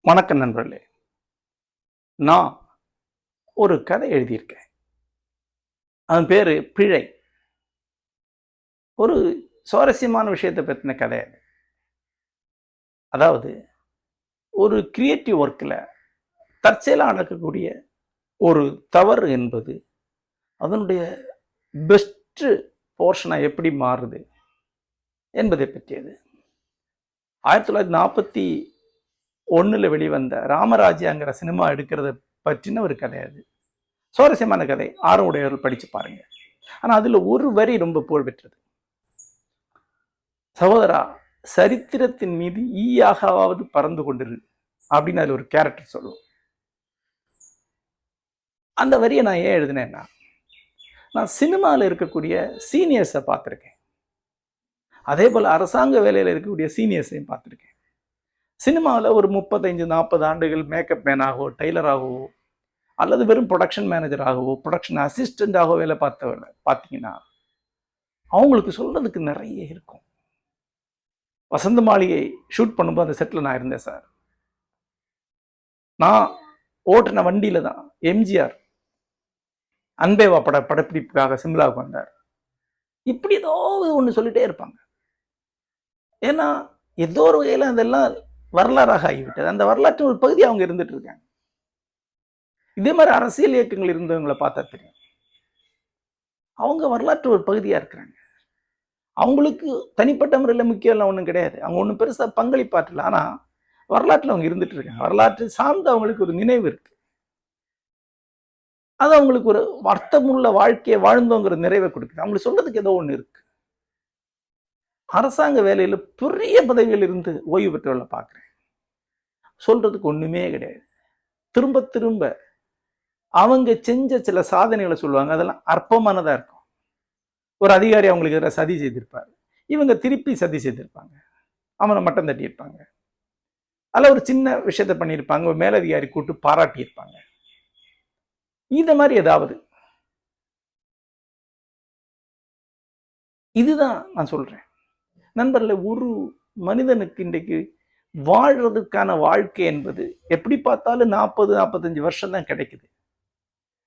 வணக்கம் நண்பர்களே. நான் ஒரு கதை எழுதியிருக்கேன். அதன் பேர் பிழை. ஒரு சுவாரஸ்யமான விஷயத்தை பற்றின கதை அது. அதாவது ஒரு கிரியேட்டிவ் ஒர்க்கில் தற்செயலாக நடக்கக்கூடிய ஒரு தவறு என்பது அதனுடைய பெஸ்ட்டு போர்ஷனாக எப்படி மாறுது என்பதை பற்றியது. ஆயிரத்தி தொள்ளாயிரத்தி நாற்பத்தி ஒன்றில் வெளிவந்த ராமராஜ்யாங்கிற சினிமா எடுக்கிறத பற்றின ஒரு கதை அது. சுவாரஸ்யமான கதை. ஆர்வம் உடையவர்கள் படித்து பாருங்கள் ஆனால் அதில் ஒரு வரி ரொம்ப புகழ் பெற்றது சகோதரா சரித்திரத்தின் மீது ஈயாகவாவது பறந்து கொண்டிரு அப்படின்னு அதில் ஒரு கேரக்டர் சொல்லுவோம் அந்த வரியை நான் ஏன் எழுதினேன்னா நான் சினிமாவில் இருக்கக்கூடிய சீனியர்ஸை பார்த்துருக்கேன். அதே போல் அரசாங்க வேலையில் இருக்கக்கூடிய சீனியர்ஸையும் பார்த்துருக்கேன். சினிமாவில் ஒரு முப்பத்தைந்து நாற்பது ஆண்டுகள் மேக்கப் மேனாகவோ டெய்லராகவோ அல்லது வெறும் ப்ரொடக்ஷன் மேனேஜராகவோ ப்ரொடக்ஷன் அசிஸ்டண்ட்டாகவோ வேலை பார்த்தவங்க பார்த்தீங்கன்னா அவங்களுக்கு சொல்கிறதுக்கு நிறைய இருக்கும். வசந்த மாளிகை ஷூட் பண்ணும்போது அந்த செட்டில் நான் இருந்தேன் சார். நான் ஓட்டின வண்டியில் தான் எம்ஜிஆர் அன்பேவா பட படப்பிடிப்புக்காக சிம்லாவுக்கு வந்தார். இப்படி ஏதோ ஒன்று சொல்லிட்டே இருப்பாங்க. ஏன்னா ஏதோ ஒரு வகையில் அதெல்லாம் வரலாறாக ஆகிவிட்டது. அந்த வரலாற்றின் ஒரு பகுதி அவங்க இருந்துட்டு இருக்காங்க. இதே மாதிரி அரசியல் இயக்கங்கள் இருந்தவங்களை பார்த்தா தெரியும். அவங்க வரலாற்று ஒரு பகுதியாக இருக்கிறாங்க. அவங்களுக்கு தனிப்பட்ட முறையில் முக்கியம் ஒன்றும் கிடையாது. அவங்க ஒன்றும் பெருசாக பங்களிப்பாற்றல ஆனால் வரலாற்றில் அவங்க இருந்துட்டு இருக்காங்க. வரலாற்று சார்ந்து அவங்களுக்கு ஒரு நினைவு இருக்குது அது அவங்களுக்கு ஒரு அர்த்தமுள்ள வாழ்க்கையை வாழ்ந்தோங்கிற நிறைவை கொடுக்குது. அவங்களுக்கு சொல்றதுக்கு ஏதோ ஒன்று இருக்கு. அரசாங்க வேலையில் பெரிய பதவியில் இருந்து ஓய்வு பெற்றவர்களை பார்க்குறேன். சொல்றதுக்கு ஒன்றுமே கிடையாது. திரும்ப திரும்ப அவங்க செஞ்ச சில சாதனைகளை சொல்லுவாங்க. அதெல்லாம் அற்பமானதாக இருக்கும். ஒரு அதிகாரி அவங்களுக்கு எதிராக சதி செய்திருப்பார். இவங்க திருப்பி சதி செய்திருப்பாங்க. அவனை மட்டம் தட்டியிருப்பாங்க. அதில் ஒரு சின்ன விஷயத்த பண்ணியிருப்பாங்க. ஒரு மேலதிகாரி கூட்டு பாராட்டியிருப்பாங்க. இந்த மாதிரி ஏதாவது. இதுதான் நான் சொல்றேன். நண்பர்களே ஒரு மனிதனுக்கு இன்றைக்கு வாழ்றதுக்கான வாழ்க்கை என்பது எப்படி பார்த்தாலும் நாற்பது நாற்பத்தஞ்சு வருஷம் தான் கிடைக்குது.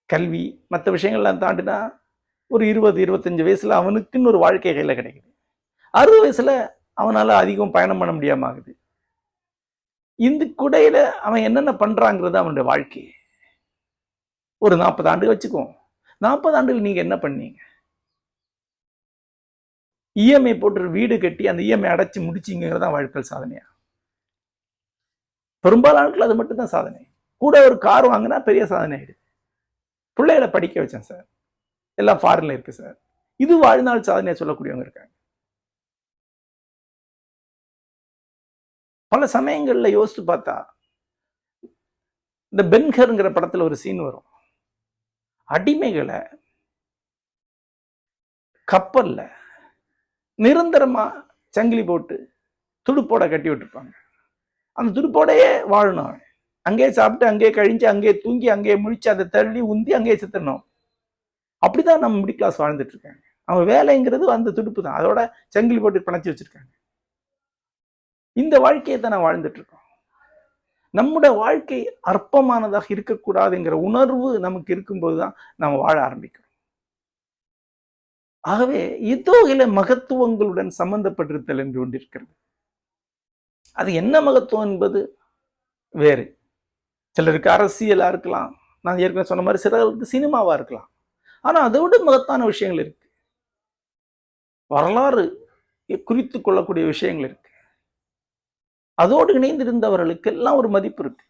கல்வி மற்ற விஷயங்கள்லாம் தாண்டினா ஒரு இருபது இருபத்தஞ்சு வயசுல அவனுக்குன்னு ஒரு வாழ்க்கை கையில் கிடைக்குது. அறுபது வயசுல அவனால அதிகம் பயணம் பண்ண முடியாம ஆகுது. இந்த குடையில அவன் என்னென்ன பண்றாங்கிறது அவனுடைய வாழ்க்கை ஒரு நாற்பது ஆண்டு வச்சுக்குவோம் நாற்பது ஆண்டுகள் நீங்கள் என்ன பண்ணீங்க? இஎம்ஐ போட்டு வீடு கட்டி அந்த இஎம்ஐ அடைச்சி முடிச்சிங்கிறது தான் வாழ்க்கை சாதனையா? பெரும்பாலான அது மட்டும் தான் சாதனை. கூட ஒரு கார் வாங்கினா பெரிய சாதனை ஆகிடுது பிள்ளைகளை படிக்க வச்சேன் சார். எல்லாம் ஃபாரின்ல இருக்கு சார். இது வாழ்நாள் சாதனையை சொல்லக்கூடியவங்க இருக்காங்க. பல சமயங்களில் யோசித்து பார்த்தா இந்த பென்கருங்கிற படத்தில் ஒரு சீன் வரும். அடிமைகளை கப்பலில் நிரந்தரமாக சங்கிலி போட்டு துடுப்போட கட்டி விட்டுருப்பாங்க. அந்த துடுப்போடையே வாழணும் அவன். அங்கேயே சாப்பிட்டு அங்கேயே கழிஞ்சு அங்கேயே தூங்கி அங்கேயே முழிச்சு அதை தள்ளி உந்தி அங்கேயே செத்துடணும். அப்படிதான் நம்ம மிடில் கிளாஸ் வாழ்ந்துட்டு இருக்காங்க அவன் வேலைங்கிறது அந்த துடுப்பு தான் அதோட சங்கிலி போட்டு பிணைச்சி வச்சிருக்காங்க. இந்த வாழ்க்கையை தான் நான் வாழ்ந்துட்டு இருக்கோம் நம்முடைய வாழ்க்கை அற்பமானதாக இருக்கக்கூடாதுங்கிற உணர்வு நமக்கு இருக்கும்போது தான் நம்ம வாழ ஆரம்பிக்கிறோம். ஆகவே இதோ மகத்துவங்களுடன் சம்பந்தப்பட்டிருத்தல் என்று கொண்டிருக்கிறது. அது என்ன மகத்துவம் என்பது வேறு. சிலருக்கு அரசியலா இருக்கலாம். நான் ஏற்கனவே சொன்ன மாதிரி சிலருக்கு சினிமாவா இருக்கலாம். ஆனா அதை விட மகத்தான விஷயங்கள் இருக்கு. வரலாறு குறித்து கொள்ளக்கூடிய விஷயங்கள் இருக்கு. அதோடு இணைந்திருந்தவர்களுக்கெல்லாம் ஒரு மதிப்பு இருக்கு.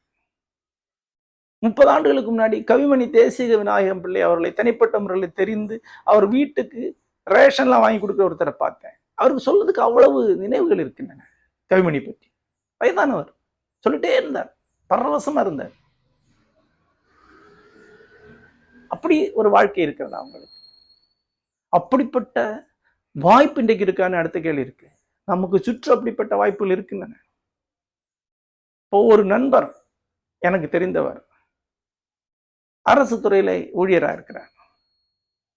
முப்பது ஆண்டுகளுக்கு முன்னாடி கவிமணி தேசிக விநாயகம் பிள்ளை அவர்களை தனிப்பட்ட முறையில் தெரிந்து அவர் வீட்டுக்கு ரேஷன்லாம் வாங்கி கொடுக்குற ஒருத்தரை பார்த்தேன். அவருக்கு சொல்றதுக்கு அவ்வளவு நினைவுகள் இருக்கின்றன கவிமணி பற்றி. வயதானவர். சொல்லிட்டே இருந்தார். பரவசமா இருந்தார். அப்படி ஒரு வாழ்க்கை இருக்கிறது அவங்களுக்கு அப்படிப்பட்ட வாய்ப்பு இன்றைக்கு இருக்கான்னு அடுத்த கேள்வி இருக்கு. நமக்கு சுற்று அப்படிப்பட்ட வாய்ப்புகள் இருக்கின்றன. இப்போ ஒரு நண்பர் எனக்கு தெரிந்தவர். அரசு துறையில ஊழியராக இருக்கிறார்.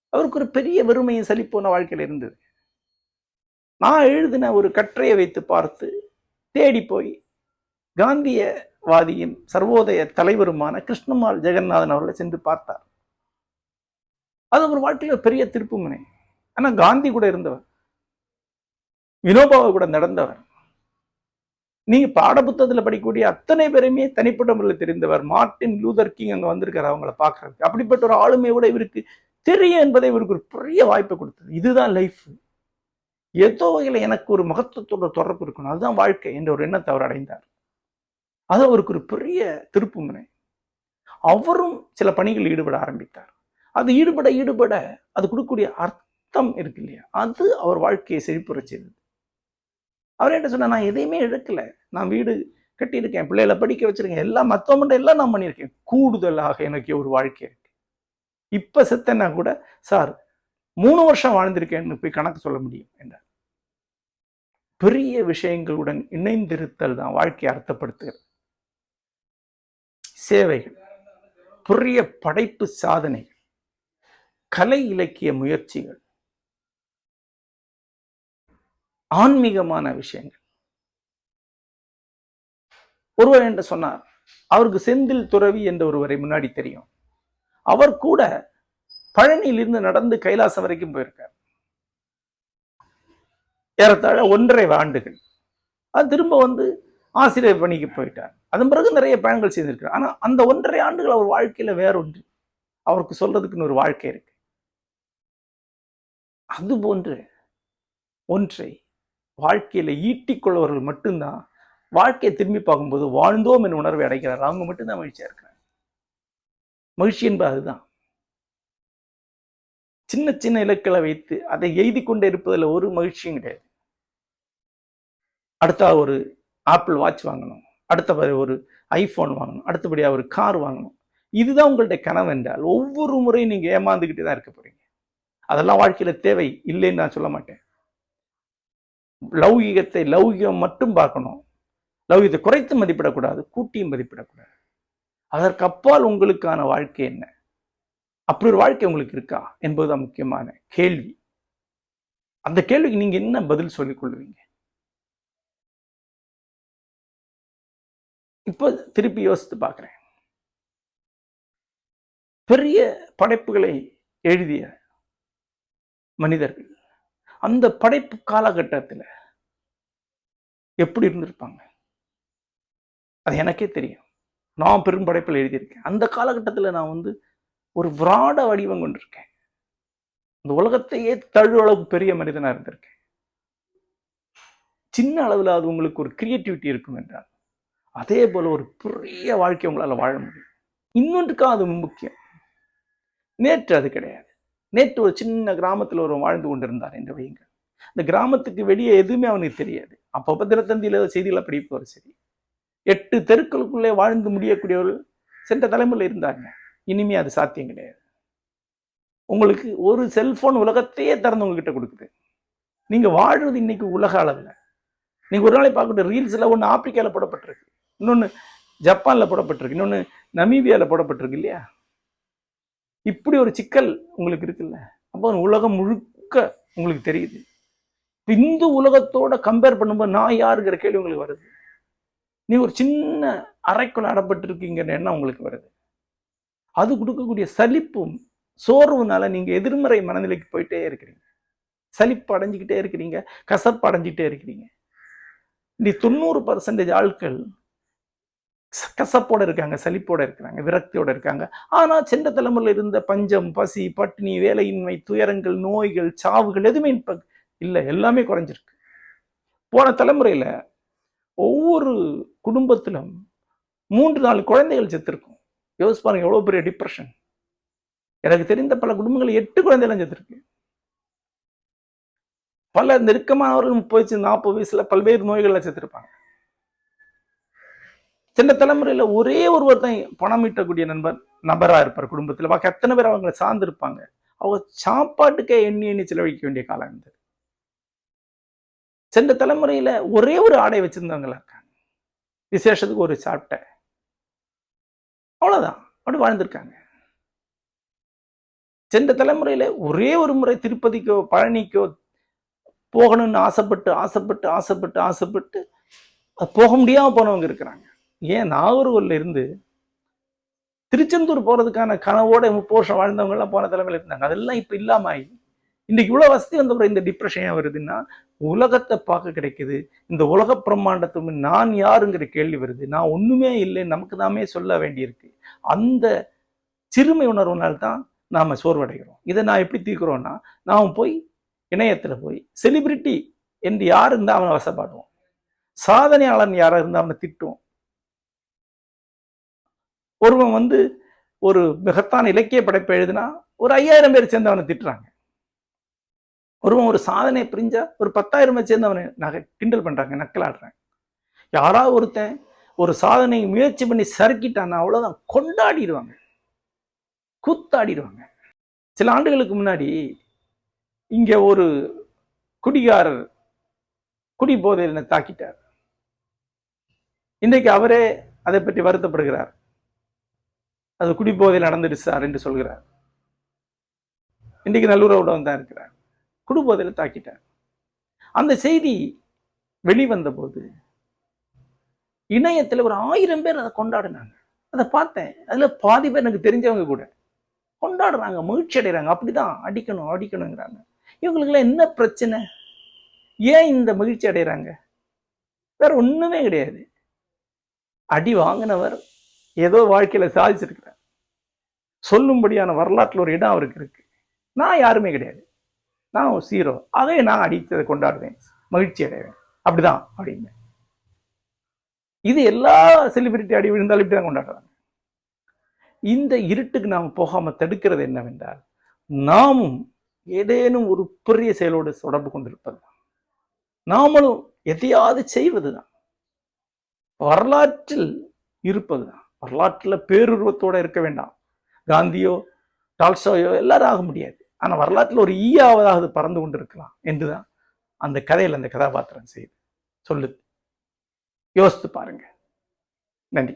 அவருக்கு ஒரு பெரிய வெறுமையும் சலிப்போன வாழ்க்கையில் இருந்தது. நான் எழுதின ஒரு கற்றையை வைத்து பார்த்து தேடி போய் காந்தியவாதியின் சர்வோதய தலைவருமான கிருஷ்ணமால் ஜெகநாதன் அவர்களை சென்று பார்த்தார். அது ஒரு வாழ்க்கையில் பெரிய திருப்புமுனை. ஆனா காந்தி கூட இருந்தவர். வினோபாவை கூட நடந்தவர். நீங்கள் பாடப்புத்தகத்துல படிக்கக்கூடிய அத்தனை பேருமே தனிப்பட்ட முறையில் தெரிந்தவர். மார்ட்டின் லூதர் கிங் அங்க வந்திருக்காரு அவங்கள பார்க்குறதுக்கு. அப்படிப்பட்ட ஒரு ஆளுமை கூட இவருக்கு தெரியும் என்பதை இவருக்கு ஒரு பெரிய வாய்ப்பை கொடுத்தது. இதுதான் லைஃப் ஏதோ வகையில் எனக்கு ஒரு மகத்துவத்தோட தொடர்பு இருக்கணும். அதுதான் வாழ்க்கை என்ற ஒரு எண்ணத்தை அவர் அடைந்தார். அது அவருக்கு ஒரு பெரிய திருப்புமுனை அவரும் சில பணிகளில் ஈடுபட ஆரம்பித்தார். அது ஈடுபட ஈடுபட அது கொடுக்கக்கூடிய அர்த்தம் இருக்கு இல்லையா? அது அவர் வாழ்க்கையை செழிப்புற செய்தது. அவர் என்ன சொன்ன நான் எதையுமே இழக்கல. நான் வீடு கட்டியிருக்கேன் பிள்ளைகளை படிக்க வச்சிருக்கேன் எல்லாம் மற்றவங்க எல்லாம் நான் பண்ணியிருக்கேன். கூடுதலாக எனக்கு ஒரு வாழ்க்கை இருக்கு. இப்ப செத்தனா கூட சார் மூணு வருஷம் வாழ்ந்திருக்கேன்னு போய் கணக்கு சொல்ல முடியும்? என்றார். பெரிய விஷயங்களுடன் இணைந்திருத்தல் தான் வாழ்க்கையை அர்த்தப்படுத்துகிறது. சேவைகள் பெரிய படைப்பு சாதனைகள் கலை இலக்கிய முயற்சிகள் ஆன்மீகமான விஷயங்கள். ஒருவர் என்று சொன்னார் அவருக்கு செந்தில் துறவி என்ற ஒருவரை முன்னாடி தெரியும். அவர் கூட பழனியிலிருந்து நடந்து கைலாசம் வரைக்கும் போயிருக்கார். ஏறத்தாழ ஒன்றரை ஆண்டுகள். அது திரும்ப வந்து ஆசிரியர் பணிக்கு போயிட்டார். அதன் பிறகு நிறைய பயணங்கள் செய்திருக்கிறார். ஆனா அந்த ஒன்றரை ஆண்டுகள் அவர் வாழ்க்கையில வேற ஒன்று அவருக்கு சொல்றதுக்குன்னு ஒரு வாழ்க்கை இருக்கு. அது போன்று ஒன்றை வாழ்க்கையில் ஈட்டிக்கொள்வர்கள் மட்டும்தான் வாழ்க்கையை திரும்பி பார்க்கும்போது வாழ்ந்தோம் என்ற உணர்வை அடைக்கிறார் அவங்க மட்டும்தான் மகிழ்ச்சியாக இருக்கிறாங்க. மகிழ்ச்சி என்பது அதுதான். சின்ன சின்ன இலக்களை வைத்து அதை எழுதி கொண்டே இருப்பதில் ஒரு மகிழ்ச்சியும் கிடையாது. அடுத்த ஒரு ஆப்பிள் வாட்ச் வாங்கணும். அடுத்த ஒரு ஐஃபோன் வாங்கணும். அடுத்தபடியாக ஒரு கார் வாங்கணும். இதுதான் உங்களுடைய கனவு என்றால் ஒவ்வொரு முறையும் நீங்க ஏமாந்துக்கிட்டே தான் இருக்க போறீங்க. அதெல்லாம் வாழ்க்கையில் தேவை இல்லைன்னு நான் சொல்ல மாட்டேன். லௌகிகத்தை லௌகிகம் மட்டும் பார்க்கணும். லௌகியத்தை குறைத்து மதிப்பிடக்கூடாது கூட்டியும் மதிப்பிடக்கூடாது. அதற்கு அப்பால் உங்களுக்கான வாழ்க்கை என்ன? அப்படி ஒரு வாழ்க்கை உங்களுக்கு இருக்கா? என்பதுதான் முக்கியமான கேள்வி. அந்த கேள்விக்கு நீங்க என்ன பதில் சொல்லிக் கொள்வீங்க? இப்போ திருப்பி யோசித்து பார்க்குறேன். பெரிய படைப்புகளை எழுதிய மனிதர்கள் அந்த படைப்பு காலகட்டத்தில் எப்படி இருந்திருப்பாங்க? அது எனக்கே தெரியும். நான் பெரும் படைப்பில் எழுதியிருக்கேன். அந்த காலகட்டத்தில் நான் வந்து ஒரு விராட வடிவம் கொண்டிருக்கேன். இந்த உலகத்தையே தழு அளவு பெரிய மனிதனா இருந்திருக்கேன். சின்ன அளவில் அது உங்களுக்கு ஒரு கிரியேட்டிவிட்டி இருக்கும் என்றால் அதே போல ஒரு பெரிய வாழ்க்கை உங்களால் வாழ முடியும். இன்னொன்றுக்கா அது முக்கியம். நேற்று அது கிடையாது. நேற்று ஒரு சின்ன கிராமத்தில் ஒரு வாழ்ந்து கொண்டிருந்தார் என்று வையுங்கள். இந்த கிராமத்துக்கு வெளியே எதுவுமே அவனுக்கு தெரியாது. அப்பப்போ தினத்தந்தியில் ஏதோ செய்திகளை படிப்பவர் சரி. எட்டு தெருக்களுக்குள்ளே வாழ்ந்து முடியக்கூடியவர்கள் சென்ற தலைமுறையில் இருந்தாங்க. இனிமே அது சாத்தியம் கிடையாது. உங்களுக்கு ஒரு செல்போன் உலகத்தையே திறந்து உங்ககிட்ட கொடுக்குது. நீங்கள் வாழ்றது இன்னைக்கு உலக அளவில். நீங்கள் ஒரு நாளை பார்க்கக்கூடிய ரீல்ஸில் ஒன்று ஆப்பிரிக்காவில் போடப்பட்டிருக்கு. இன்னொன்று ஜப்பானில் போடப்பட்டிருக்கு. இன்னொன்று நமீபியாவில் போடப்பட்டிருக்கு இல்லையா? இப்படி ஒரு சிக்கல் உங்களுக்கு இருக்குல்ல? அப்போ உலகம் முழுக்க உங்களுக்கு தெரியுது. இந்து இந்த உலகத்தோட கம்பேர் பண்ணும்போது நான் யாருங்கிற கேள்வி உங்களுக்கு வருது. நீ ஒரு சின்ன அறைக்குள்ள அடப்பட்டிருக்கீங்கிற எண்ணம் உங்களுக்கு வருது. அது கொடுக்கக்கூடிய சலிப்பும் சோர்வுனால நீங்கள் எதிர்மறை மனநிலைக்கு போயிட்டே இருக்கிறீங்க. சலிப்பு அடைஞ்சிக்கிட்டே இருக்கிறீங்க கசப்பு அடைஞ்சிக்கிட்டே இருக்கிறீங்க. நீ தொண்ணூறு பர்சன்டேஜ் ஆட்கள் கசப்போடு இருக்காங்க சலிப்போடு இருக்கிறாங்க விரக்தியோட இருக்காங்க. ஆனா சென்ற தலைமுறையில் இருந்த பஞ்சம் பசி பட்டினி வேலையின்மை துயரங்கள் நோய்கள் சாவுகள் எதுவுமே இப்ப இல்லை எல்லாமே குறைஞ்சிருக்கு. போன தலைமுறையில ஒவ்வொரு குடும்பத்திலும் மூன்று நாலு குழந்தைகள் செத்துருக்கும். யோசிச்சு பாருங்க எவ்வளவு பெரிய டிப்ரெஷன் எனக்கு தெரிந்த பல குடும்பங்கள் எட்டு குழந்தைகள் செத்துருக்கு. பல நெருக்கமானவர்கள் முப்பது நாற்பது வயசுல பல்வேறு நோய்களில் செத்துருப்பாங்க. சின்ன தலைமுறையில ஒரே ஒருவர் தான் பணம் ஈட்டக்கூடிய நண்பர் நபரா இருப்பார் குடும்பத்துல. பாக்கி எத்தனை பேர் அவங்களை சார்ந்திருப்பாங்க? அவங்க சாப்பாட்டுக்கே எண்ணி எண்ணி செலவழிக்க வேண்டிய காலம் இருந்தது சென்ற தலைமுறையில ஒரே ஒரு ஆடை வச்சிருந்தவங்களா இருக்காங்க. விசேஷத்துக்கு ஒரு சாப்பிட்ட. அவ்வளவுதான். அப்படி வாழ்ந்திருக்காங்க. சென்ற தலைமுறையில ஒரே ஒரு முறை திருப்பதிக்கோ பழனிக்கோ போகணும்னு ஆசைப்பட்டு ஆசைப்பட்டு ஆசைப்பட்டு ஆசைப்பட்டு போக முடியாமல் போனவங்க இருக்கிறாங்க. ஏன் நாகர்கோவில் இருந்து திருச்செந்தூர் போறதுக்கான கனவோட முப்பது வருஷம் வாழ்ந்தவங்க எல்லாம் போன தலைமையில் இருந்தாங்க. அதெல்லாம் இப்ப இல்லாம இன்றைக்கி இன்னைக்கு இவ்வளவு வசதி வந்தவரை இந்த டிப்ரெஷன் ஏன் வருதுன்னா உலகத்தை பார்க்க கிடைக்குது. இந்த உலக பிரம்மாண்டத்துக்கு நான் யாருங்கிற கேள்வி வருது. நான் ஒண்ணுமே இல்லை நமக்கு தாமே சொல்ல வேண்டியிருக்கு. அந்த சிறுமை உணர்வுனால்தான் நாம் நாம சோர்வடைகிறோம். இதை நான் எப்படி தீர்க்குறோன்னா நாம் போய் இணையத்துல போய் செலிபிரிட்டி என்று யார் இருந்தால் அவனை வசப்பாடுவோம். சாதனையாளன் யாராக இருந்தால் அவனை திட்டுவோம். ஒருவன் வந்து ஒரு மிகத்தான இலக்கிய படைப்பை எழுதினா ஒரு ஐயாயிரம் பேர் சேர்ந்தவனை திட்டுறாங்க. ஒருவன் ஒரு சாதனை புரிஞ்சா ஒரு பத்தாயிரம் பேர் சேர்ந்தவனை நகை கிண்டல் பண்றாங்க நக்கலாடுறாங்க. யாராவது ஒருத்தன் ஒரு சாதனை முயற்சி பண்ணி சறுக்கிட்டான்னா அவ்வளவுதான் கொண்டாடிடுவாங்க. கூத்தாடிடுவாங்க. சில ஆண்டுகளுக்கு முன்னாடி இங்க ஒரு குடிகாரர் குடி போதையில் தாக்கிட்டார். இன்றைக்கு அவரே அதை பற்றி வருத்தப்படுகிறார். அது குடிபோதையில் நடந்துடுச்சு சார் என்று சொல்கிறார். இன்றைக்கு நல்லுறவுடன் தான் இருக்கிறார். குடி தாக்கிட்டார். அந்த செய்தி வெளிவந்த போது இணையத்துல ஒரு ஆயிரம் பேர் அதை கொண்டாடினாங்க. அதை பார்த்தேன். அதுல பாதி பேர் எனக்கு தெரிஞ்சவங்க கூட கொண்டாடுறாங்க மகிழ்ச்சி அடைகிறாங்க. அப்படிதான் அடிக்கணும் அடிக்கணுங்கிறாங்க. இவங்களுக்குலாம் என்ன பிரச்சனை? ஏன் இந்த மகிழ்ச்சி அடைகிறாங்க? வேற ஒண்ணுமே கிடையாது. அடி வாங்கினவர் ஏதோ வாழ்க்கையில சாதிச்சிருக்கிறார் சொல்லும்படியான வரலாற்றுல ஒரு இடம் அவருக்கு இருக்கு. நான் யாருமே கிடையாது. நான் ஒரு சீரோ அதை நான் அடித்ததை கொண்டாடுவேன். மகிழ்ச்சி அடைவேன். அப்படிதான் அப்படின்னு. இது எல்லா செலிபிரிட்டி அடி விழுந்தாலும் இப்படி தான் கொண்டாடுறாங்க. இந்த இருட்டுக்கு நாம் போகாம தடுக்கிறது என்னவென்றால் நாமும் ஏதேனும் ஒரு பெரிய செயலோடு தொடர்பு கொண்டிருப்பது தான். நாமளும் எதையாவது செய்வதுதான். வரலாற்றில் இருப்பதுதான். வரலாற்றில் பேருருவத்தோடு இருக்க வேண்டாம். காந்தியோ டால்ஸ்டாயோ எல்லாரும் ஆக முடியாது. ஆனால் வரலாற்றில் ஒரு ஈயாவதாவது பறந்து கொண்டு இருக்கலாம் என்று தான் அந்த கதையில் அந்த கதாபாத்திரம் செய்யுது சொல்லுது. யோசித்து பாருங்க. நன்றி.